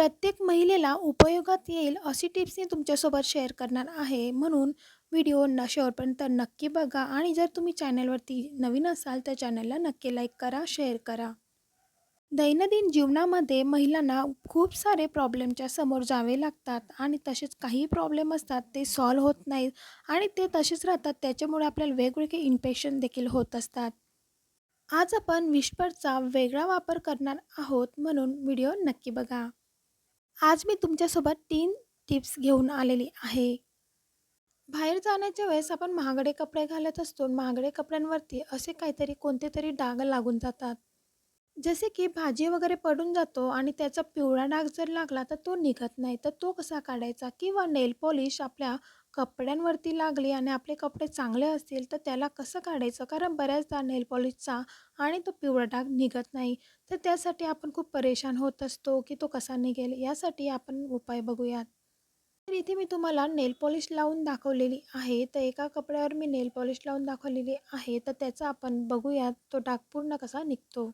प्रत्येक महिलेला उपयोगात येईल अशी टिप्स मी तुमच्यासोबत शेअर करणार आहे. म्हणून व्हिडिओ न शेवटपर्यंत नक्की बघा आणि जर तुम्ही चॅनलवरती नवीन असाल तर चॅनलला नक्की लाईक करा शेअर करा. दैनंदिन जीवनामध्ये महिलांना खूप सारे प्रॉब्लेमच्या समोर जावे लागतात आणि तसेच काही प्रॉब्लेम असतात ते सॉल्व होत नाहीत आणि ते तसेच राहतात. त्याच्यामुळे आपल्याला वेगवेगळे इन्फेक्शन देखील होत असतात. आज आपण विस्परचा वेगळा वापर करणार आहोत म्हणून व्हिडिओ नक्की बघा. आज मी तुमच्यासोबत तीन टिप्स घेऊन आलेली आहे. बाहेर जाण्याच्या वेळेस आपण महागडे कपडे घालत असतो. महागडे कपड्यांवरती असे काहीतरी कोणते तरी डाग लागून जातात. जसे की भाजी वगैरे पडून जातो आणि त्याचा पिवळा डाग जर लागला तर तो निघत नाही. तर तो कसा काढायचा? किंवा नेल पॉलिश आपल्या कपड्यांवरती लागली आणि आपले कपडे चांगले असतील तर त्याला कसं काढायचं? कारण बऱ्याचदा नेल पॉलिशचा आणि तो पिवळा डाग निघत नाही. तर त्यासाठी आपण खूप परेशान होत असतो की तो कसा निघेल? यासाठी आपण उपाय बघूयात. तर इथे मी तुम्हाला नेल पॉलिश लावून दाखवलेली आहे. तर एका कपड्यावर मी नेल पॉलिश लावून दाखवलेली आहे. तर त्याचा आपण बघूयात तो डाग पूर्ण कसा निघतो?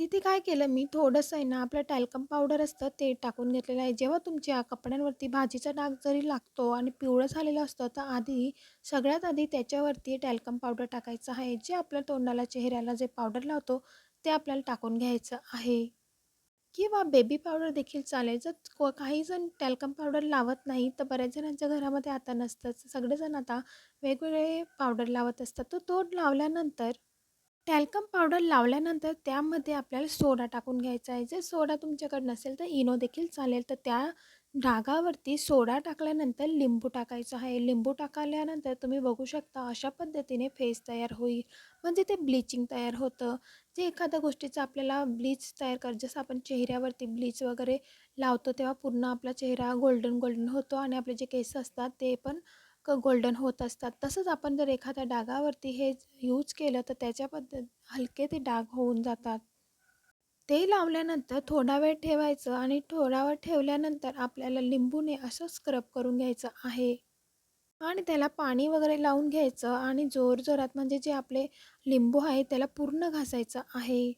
तिथे काय केलं मी थोडंसं आहे ना आपलं टॅल्कम पावडर असतं ते टाकून घेतलेलं आहे. जेव्हा तुमच्या कपड्यांवरती भाजीचा डाग जरी लागतो आणि पिवळं झालेलं असतं तर आधी सगळ्यात आधी त्याच्यावरती टॅल्कम पावडर टाकायचं आहे. जे आपल्या तोंडाला चेहऱ्याला जे पावडर लावतो ते आपल्याला टाकून घ्यायचं आहे. किंवा बेबी पावडर देखील चालेल. जर को काही जण टॅल्कम पावडर लावत नाही तर बऱ्याच जणांच्या घरामध्ये आता नसतंच. सगळेजण आता वेगवेगळे पावडर लावत असतात. तर तो लावल्यानंतर टॅल्कम पावडर लावल्यानंतर त्यामध्ये आपल्याला सोडा टाकून घ्यायचा आहे. जर सोडा तुमच्याकडे नसेल तर इनो देखील चालेल. तर त्या डागावरती सोडा टाकल्यानंतर लिंबू टाकायचा आहे. लिंबू टाकल्यानंतर तुम्ही बघू शकता अशा पद्धतीने फेस तयार होईल. म्हणजे ते ब्लिचिंग तयार होतं. जे एखाद्या गोष्टीचं आपल्याला ब्लीच तयार कर जसं आपण चेहऱ्यावरती ब्लीच वगैरे लावतो तेव्हा पूर्ण आपला चेहरा गोल्डन गोल्डन होतो आणि आपले जे केस असतात ते पण गोल्डन होत असतात. तसंच आपण जर एखाद्या डागावरती हे यूज केलं तर त्याच्या पद्धत हलके ते डाग होऊन जातात. ते लावल्यानंतर थोडा वेळ ठेवायचं आणि थोडा वेळ ठेवल्यानंतर आपल्याला लिंबूने असं स्क्रब करून घ्यायचं आहे. आणि त्याला पाणी वगैरे लावून घ्यायचं आणि जोरजोरात म्हणजे जे आपले लिंबू आहे त्याला पूर्ण घासायचं आहे.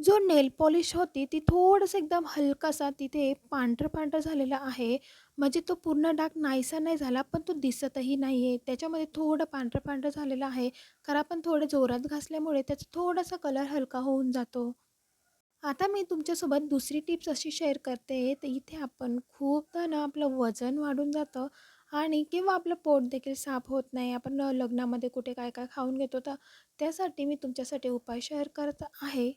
जो नेल पॉलिश होती ती थोडंसं एकदम हलकासा तिथे पांढरं पांढरं झालेला आहे. म्हणजे तो पूर्ण डाग नाहीसा नाही झाला पण तो दिसतही नाही आहे त्याच्यामध्ये थोडं पांढरं पांढरं झालेलं आहे. कारण आपण थोडं जोरात घासल्यामुळे त्याचा थोडासा कलर हलका होऊन जातो. आता मी तुमच्यासोबत दुसरी टिप्स अशी शेअर करते. तर इथे आपण खूपदा ना आपलं वजन वाढून जातं आणि किंवा आपलं पोट देखील साफ होत नाही. आपण लग्नामध्ये कुठे काय काय खाऊन घेतो तर त्यासाठी मी तुमच्यासाठी उपाय शेअर करत आहे.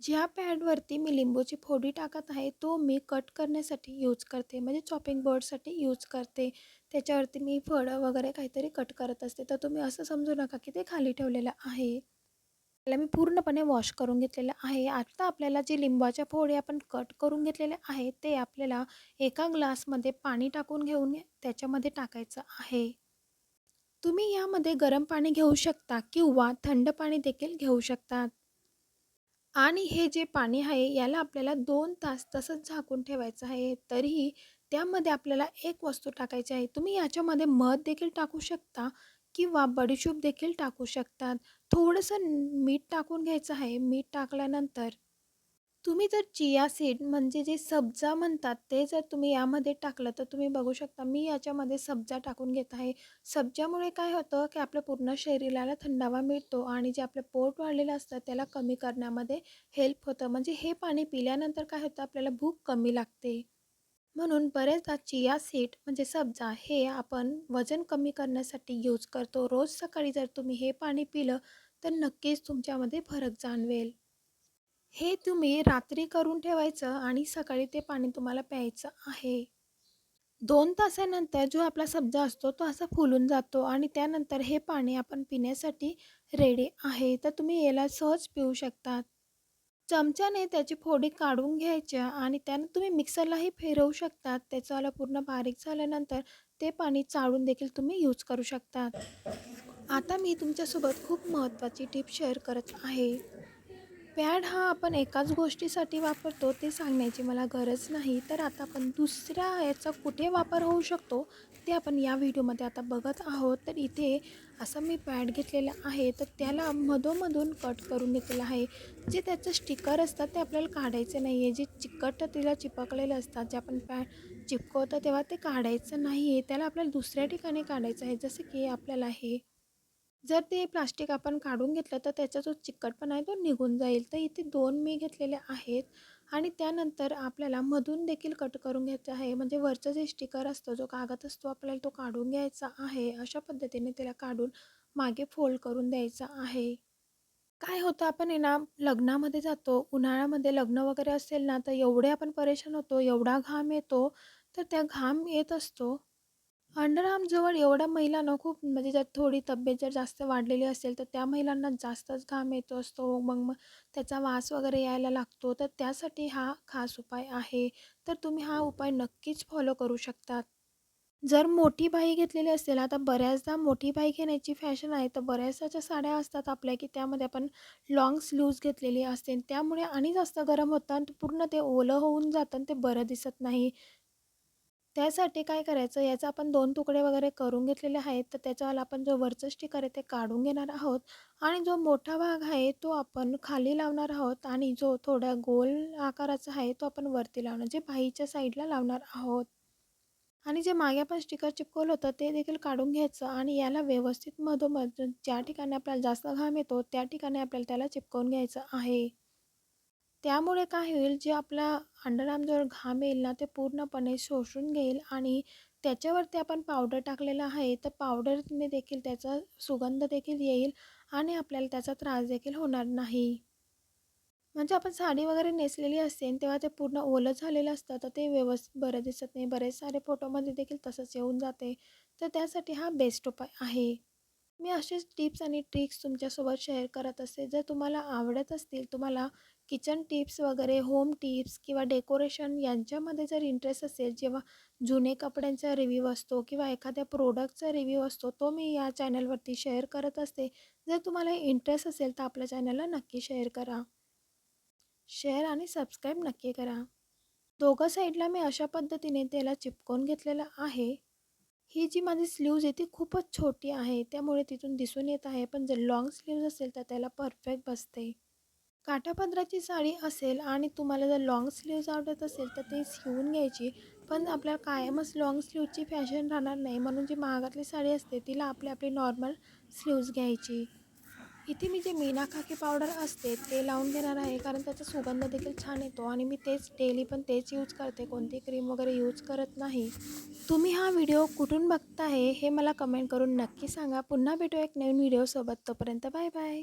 ज्या पॅडवरती मी लिंबूची फोडी टाकत आहे तो मी कट करण्यासाठी यूज करते. म्हणजे चॉपिंग बोर्डसाठी यूज करते. त्याच्यावरती मी फळं वगैरे काहीतरी कट करत असते. तर तुम्ही असं समजू नका की ते खाली ठेवलेलं आहे. त्याला मी पूर्णपणे वॉश करून घेतलेलं आहे. आत्ता आपल्याला जे लिंबाच्या फोडी आपण कट करून घेतलेले आहे ते आपल्याला एका ग्लासमध्ये पाणी टाकून घेऊन त्याच्यामध्ये टाकायचं आहे. तुम्ही यामध्ये गरम पाणी घेऊ शकता किंवा थंड पाणी देखील घेऊ शकतात आणि हे जे पाणी आहे याला आपल्याला दोन तास तसंच झाकून ठेवायचं आहे तरीही त्यामध्ये आपल्याला एक वस्तू टाकायची आहे. तुम्ही याच्यामध्ये मध देखील टाकू शकता किंवा बडीशूप देखील टाकू शकतात. थोडंसं मीठ टाकून घ्यायचं आहे. मीठ टाकल्यानंतर तुम्ही जर चिया सीड म्हणजे जे सब्जा म्हणतात ते जर तुम्ही यामध्ये टाकलं तर तुम्ही बघू शकता मी याच्यामध्ये सब्जा टाकून घेत आहे. सब्जामुळे काय होतं की आपल्या पूर्ण शरीराला थंडावा मिळतो आणि जे आपलं पोट वाढलेलं असतं त्याला कमी करण्यामध्ये हेल्प होतं. म्हणजे हे पाणी पिल्यानंतर काय होतं आपल्याला भूक कमी लागते. म्हणून बरेचदा चिया सीड म्हणजे सब्जा हे आपण वजन कमी करण्यासाठी यूज करतो. रोज सकाळी जर तुम्ही हे पाणी पिलं तर नक्कीच तुमच्यामध्ये फरक जाणवेल. हे तुम्ही रात्री करून ठेवायचं आणि सकाळी ते पाणी तुम्हाला प्यायचं आहे. दोन तासानंतर जो आपला सब्जा असतो तो असा फुलून जातो आणि त्यानंतर हे पाणी आपण पिण्यासाठी रेडी आहे. तर तुम्ही याला सहज पिऊ शकतात. चमच्याने त्याची फोडी काढून घ्यायच्या आणि त्यानं तुम्ही मिक्सरलाही फिरवू शकतात. त्याच्याला पूर्ण बारीक झाल्यानंतर ते पाणी चाळून देखील तुम्ही यूज करू शकतात. आता मी तुमच्यासोबत खूप महत्त्वाची टिप शेअर करत आहे. पॅड हा आपण एकाच गोष्टीसाठी वापरतो ते सांगण्याची मला गरज नाही. तर आता आपण दुसऱ्या याचा कुठे वापर होऊ शकतो ते आपण या व्हिडिओमध्ये आता बघत आहोत. तर इथे असं मी पॅड घेतलेलं आहे तर त्याला मधोमधून कट करून घेतलेलं आहे. जे त्याचं स्टिकर असतात ते आपल्याला काढायचे नाही आहे जे चिकट तिला चिपकलेलं असतात जे आपण पॅड चिपकवतो तेव्हा ते काढायचं नाही आहे त्याला आपल्याला दुसऱ्या ठिकाणी काढायचं आहे जसं की आपल्याला हे जर ते प्लास्टिक आपण काढून घेतलं तर त्याचा जो चिकटपणा आहे तो निघून जाईल. तर इथे दोन मी घेतलेले आहेत आणि त्यानंतर आपल्याला मधून देखील कट करून घ्यायचं आहे. म्हणजे वरचं जे स्टिकर असतो जो कागद असतो आपल्याला तो काढून घ्यायचा आहे. अशा पद्धतीने त्याला काढून मागे फोल्ड करून द्यायचा आहे. काय होतं आपण आहे ना लग्नामध्ये जातो. उन्हाळ्यामध्ये लग्न वगैरे असेल ना तर एवढे आपण परेशान होतो एवढा घाम येतो तर त्या घाम येत असतो. अंडरआर्मजवळ एवढ्या महिलांना खूप म्हणजे जर थोडी तब्येत जर जास्त वाढलेली असेल तर त्या महिलांना जास्तच घाम येतो असतो. मग मग त्याचा वास वगैरे यायला लागतो. तर त्यासाठी हा खास उपाय आहे. तर तुम्ही हा उपाय नक्कीच फॉलो करू शकतात. जर मोठी बाई घेतलेली असेल आता बऱ्याचदा मोठी बाई घेण्याची फॅशन आहे तर बऱ्याचशाच्या साड्या असतात आपल्या की त्यामध्ये आपण लाँग स्लीव्ज घेतलेली असते. त्यामुळे आणि जास्त गरम होतं आणि पूर्ण ते ओलं होऊन जातं आणि ते बरं दिसत नाही. त्यासाठी काय करायचं? याचा आपण दोन तुकडे वगैरे करून घेतलेले आहेत. तर त्याच्यावाला आपण जो वरचं स्टिकर आहे ते काढून घेणार आहोत. आणि जो मोठा भाग आहे तो आपण खाली लावणार आहोत. आणि जो थोडा गोल आकाराचा आहे तो आपण वरती लावणार जे बाईच्या साईडला लावणार आहोत. आणि जे मागे आपण स्टिकर चिपकवलं होतं ते देखील काढून घ्यायचं. आणि याला व्यवस्थित मधोमध ज्या ठिकाणी आपल्याला जास्त घाम येतो त्या ठिकाणी आपल्याला त्याला चिपकवून घ्यायचं आहे. त्यामुळे काय होईल जे आपला अंडरआर्मजवळ घाम येईल ना ते पूर्णपणे शोषून घेईल आणि त्याच्यावरती आपण पावडर टाकलेला आहे तर पावडरने देखील त्याचा सुगंध देखील येईल आणि आपल्याला त्याचा त्रास देखील होणार नाही. म्हणजे आपण साडी वगैरे नेसलेली असते तेव्हा ते पूर्ण ओलं झालेलं असतं तर ते व्यवस्थित बरं दिसत नाही. बरेच सारे फोटोमध्ये देखील तसंच येऊन जाते. तर त्यासाठी हा बेस्ट उपाय आहे. मी असेच टिप्स आणि ट्रिक्स तुमच्यासोबत शेअर करत असते जर तुम्हाला आवडत असतील तुम्हाला किचन टिप्स वगैरे होम टिप्स किंवा डेकोरेशन यांच्यामध्ये जर इंटरेस्ट असेल जेव्हा जुने कपड्यांचा रिव्ह्यू असतो किंवा एखाद्या प्रोडक्टचा रिव्ह्यू असतो तो मी या चॅनलवरती शेअर करत असते. जर तुम्हाला इंटरेस्ट असेल तर आपल्या चॅनलला नक्की शेअर करा. शेअर आणि सबस्क्राईब नक्की करा. दोघं साईडला मी अशा पद्धतीने त्याला चिपकवून घेतलेलं आहे. ही जी माझी स्लीव्ज आहे ती खूपच छोटी आहे. त्यामुळे तिथून दिसून येत आहे पण जर लॉंग स्लीव्ज असेल तर त्याला परफेक्ट बसते. काठापदराची साडी असेल आणि तुम्हाला जर लॉंग स्लीव्ज आवडत असेल तर ती शिवून घ्यायची. पण आपल्याला कायमच लॉंग स्लीवची फॅशन राहणार नाही. म्हणून जी महागातली साडी असते तिला आपली आपली नॉर्मल स्लीव्ज घ्यायची. इथे मी जे मीना खाकी पावडर असते ते लावून घेणार आहे. कारण त्याचा सुगंध देखील छान येतो आणि मी तेच डेली पण तेच यूज करते. कोणती क्रीम वगैरे यूज करत नाही. तुम्ही हा व्हिडिओ कुठून बघताय हे मला कमेंट करून नक्की सांगा. पुन्हा भेटू एक नवीन व्हिडिओसोबत तोपर्यंत बाय बाय